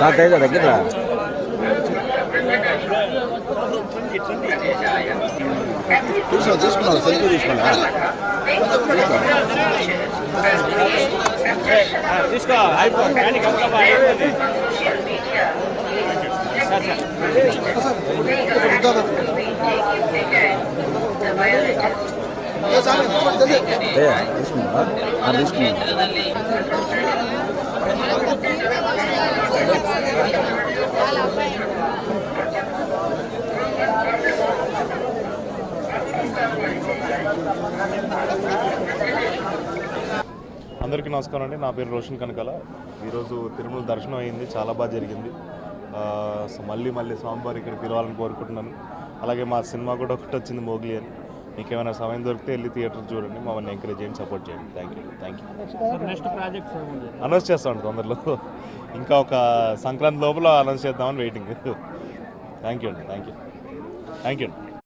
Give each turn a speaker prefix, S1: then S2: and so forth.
S1: తాతయ్య దగ్గర. తీసుకున్నా తీసుకున్నా సెల్ఫీ తీసుకున్నా
S2: తీసుకో
S1: తీసుకున్నా తీసుకున్నా
S3: అందరికీ నమస్కారం అండి. నా పేరు రోషన్ కనకాల. ఈరోజు తిరుమల దర్శనం అయింది. చాలా బాగా జరిగింది. మళ్ళీ మళ్ళీ స్వామివారి ఇక్కడ పిలవాలని కోరుకుంటున్నాను. అలాగే మా సినిమా కూడా ఒకటి వచ్చింది మోగ్లీ అని. మీకు ఏమైనా సమయం దొరికితే వెళ్ళి థియేటర్ చూడండి. మమ్మల్ని ఎంకరేజ్ చేయండి సపోర్ట్ చేయండి. Thank you thank you announce చేస్తామండి తొందరలో. ఇంకా ఒక సంక్రాంతి లోపల అనౌన్స్ చేద్దామని వెయిటింగ్ థ్యాంక్ యూ అండి థ్యాంక్ యూ థ్యాంక్ యూ అండి.